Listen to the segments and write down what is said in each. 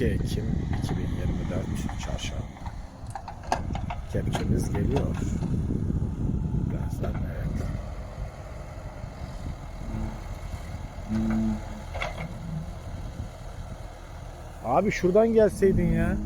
2 Ekim 2024 Çarşamba. Kepçemiz geliyor. Birazdan evet. Abi şuradan gelseydin ya.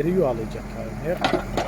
Onu beri yuvalayacak yani.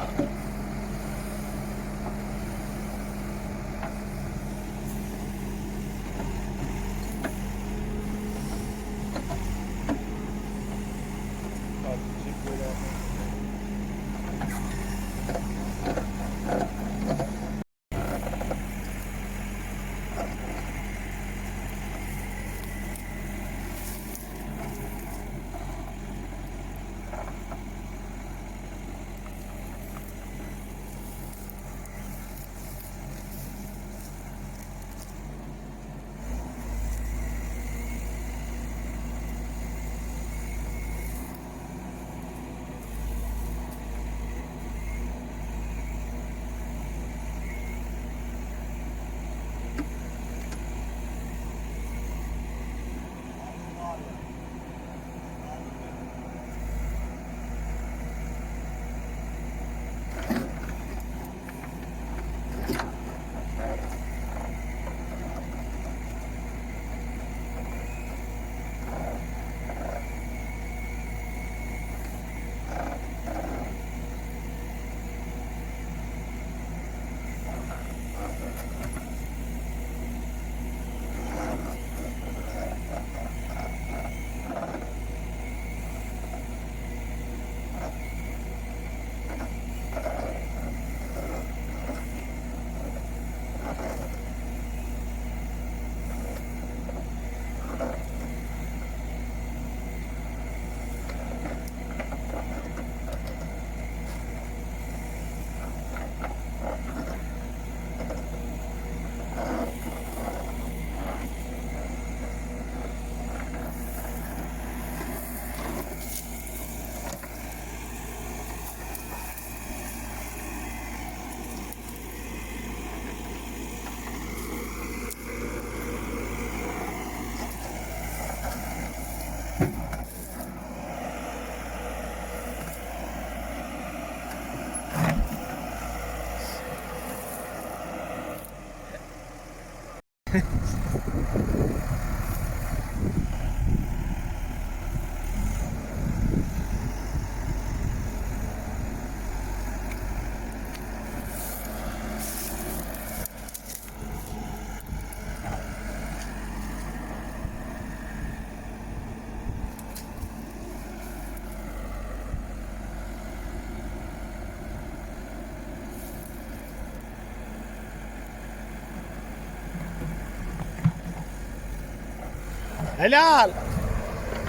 Helal.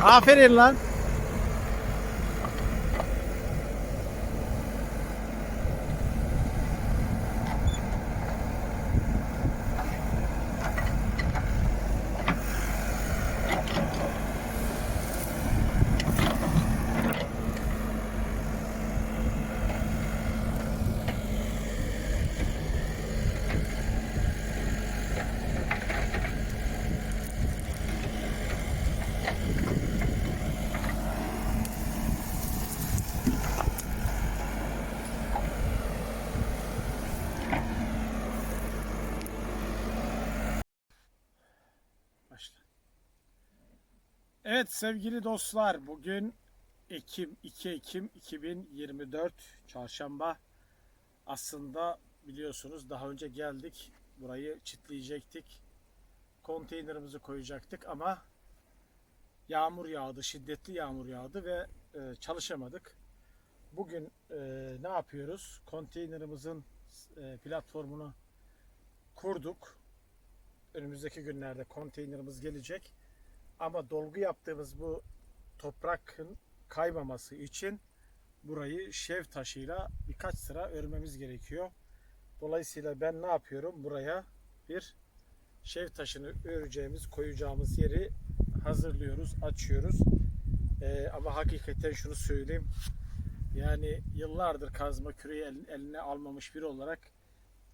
Aferin lan. Evet sevgili dostlar bugün Ekim 2 Ekim 2024 Çarşamba. Aslında biliyorsunuz daha önce geldik. Burayı çitleyecektik. Konteynerimizi koyacaktık ama yağmur yağdı, şiddetli yağmur yağdı ve e, çalışamadık. Bugün e, ne yapıyoruz? Konteynerimizin e, platformunu kurduk. Önümüzdeki günlerde konteynerimiz gelecek. Ama dolgu yaptığımız bu toprakın kaymaması için burayı şev taşıyla birkaç sıra örmemiz gerekiyor. Dolayısıyla ben ne yapıyorum? Buraya bir şev taşını öreceğimiz, koyacağımız yeri hazırlıyoruz, açıyoruz. Ee, ama hakikaten şunu söyleyeyim. Yani yıllardır kazma küreği el- eline almamış biri olarak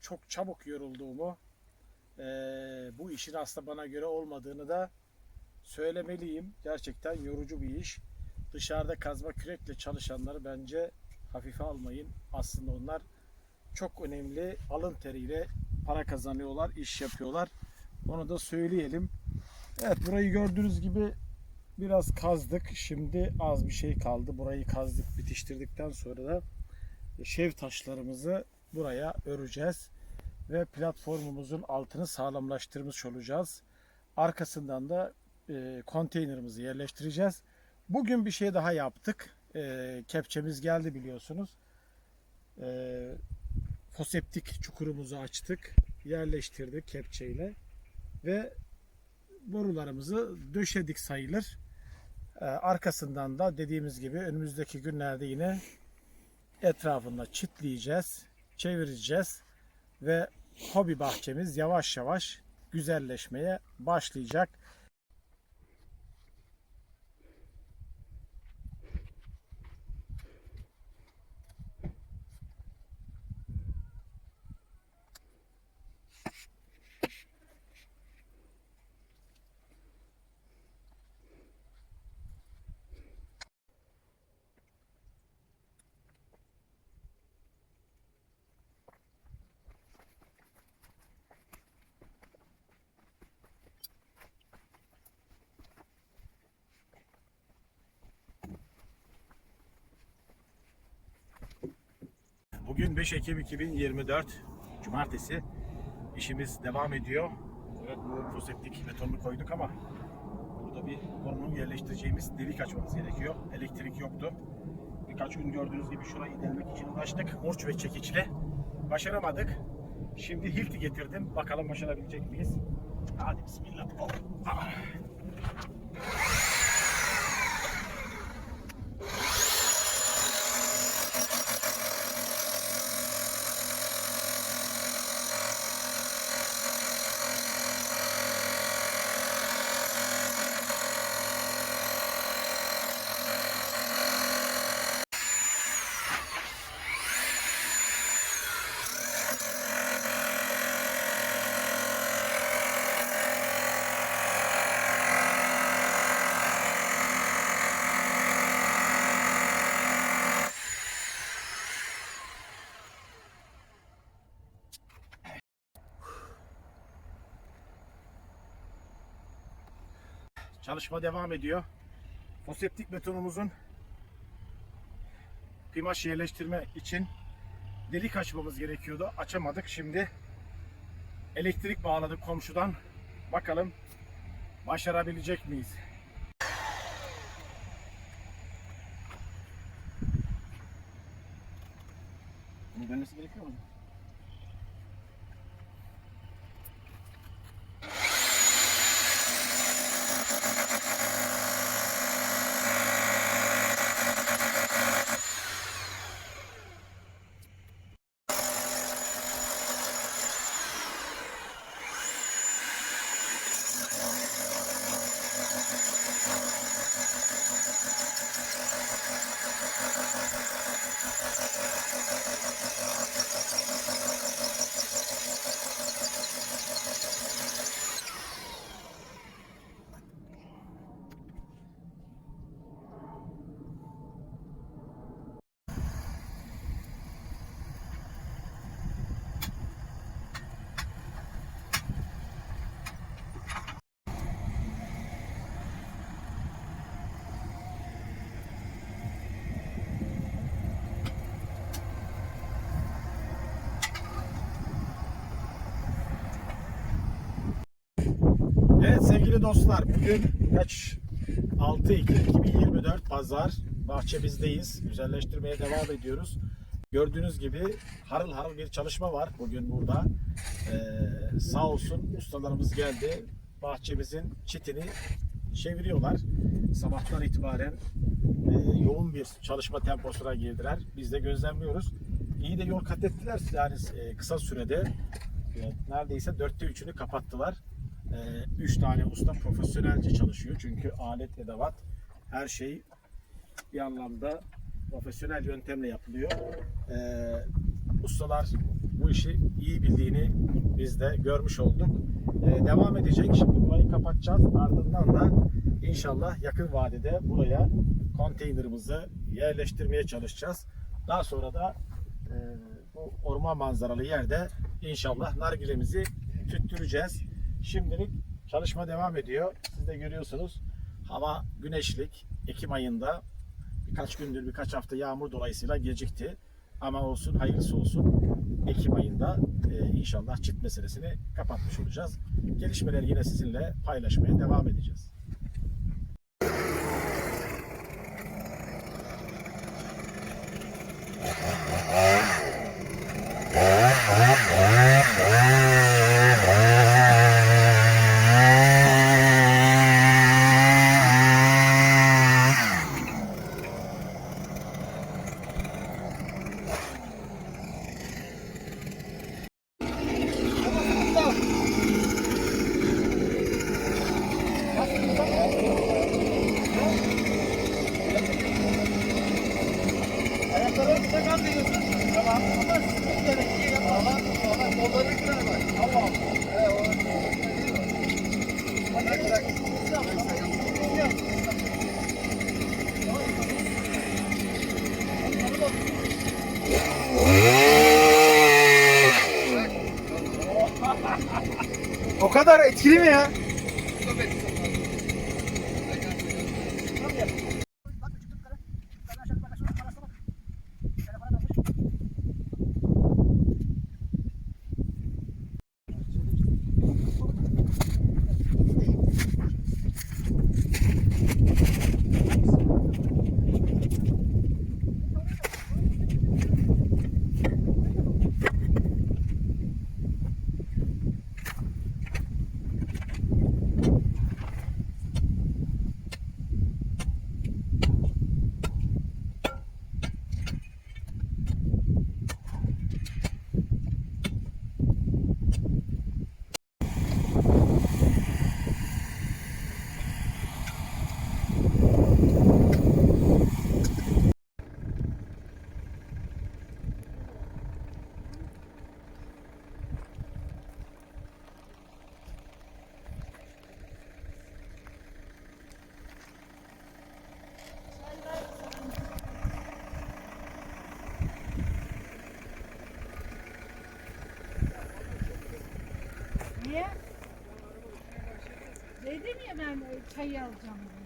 çok çabuk yorulduğumu, ee, bu işin aslında bana göre olmadığını da söylemeliyim. Gerçekten yorucu bir iş. Dışarıda kazma kürekle çalışanları bence hafife almayın. Aslında onlar çok önemli alın teriyle para kazanıyorlar, iş yapıyorlar. Onu da söyleyelim. Evet burayı gördüğünüz gibi biraz kazdık. Şimdi az bir şey kaldı. Burayı kazdık, bitiştirdikten sonra da şev taşlarımızı buraya öreceğiz ve platformumuzun altını sağlamlaştırmış olacağız. Arkasından da e, konteynerimizi yerleştireceğiz. Bugün bir şey daha yaptık. E, kepçemiz geldi biliyorsunuz. E, foseptik çukurumuzu açtık. Yerleştirdik kepçeyle. Ve borularımızı döşedik sayılır. E, arkasından da dediğimiz gibi önümüzdeki günlerde yine etrafında çitleyeceğiz, çevireceğiz ve hobi bahçemiz yavaş yavaş güzelleşmeye başlayacak. Bugün 5 Ekim 2024 Cumartesi. İşimiz devam ediyor. Evet bu foseptik betonunu koyduk ama burada bir borunun yerleştireceğimiz delik açmamız gerekiyor. Elektrik yoktu. Birkaç gün gördüğünüz gibi şurayı delmek için uğraştık. Murç ve çekiçle. Başaramadık. Şimdi hilti getirdim. Bakalım başarabilecek miyiz? Hadi bismillah. Hop. Ah. Çalışma devam ediyor. Foseptik betonumuzun pimaş yerleştirme için delik açmamız gerekiyordu. Açamadık. Şimdi elektrik bağladık komşudan. Bakalım başarabilecek miyiz? Bunu dönmesi gerekiyor mu? Sevgili dostlar bugün kaç 6 Ekim 2024 Pazar bahçemizdeyiz. Güzelleştirmeye devam ediyoruz. Gördüğünüz gibi harıl harıl bir çalışma var bugün burada. Ee, sağ olsun ustalarımız geldi. Bahçemizin çitini çeviriyorlar. Sabahtan itibaren e, yoğun bir çalışma temposuna girdiler. Biz de gözlemliyoruz. İyi de yol kat ettiler. Yani e, kısa sürede e, neredeyse dörtte üçünü kapattılar. E, üç tane usta profesyonelce çalışıyor. Çünkü alet, edevat, her şey bir anlamda profesyonel yöntemle yapılıyor. E, ustalar bu işi iyi bildiğini biz de görmüş olduk. E, devam edecek. Şimdi burayı kapatacağız. Ardından da inşallah yakın vadede buraya konteynerımızı yerleştirmeye çalışacağız. Daha sonra da e, bu orman manzaralı yerde inşallah nargilemizi tüttüreceğiz. Şimdilik çalışma devam ediyor. Siz de görüyorsunuz. Hava güneşlik. Ekim ayında birkaç gündür birkaç hafta yağmur dolayısıyla gecikti. Ama olsun hayırlısı olsun. Ekim ayında e, inşallah çift meselesini kapatmış olacağız. Gelişmeleri yine sizinle paylaşmaya devam edeceğiz. Etkili mi ya? Çayı alacağım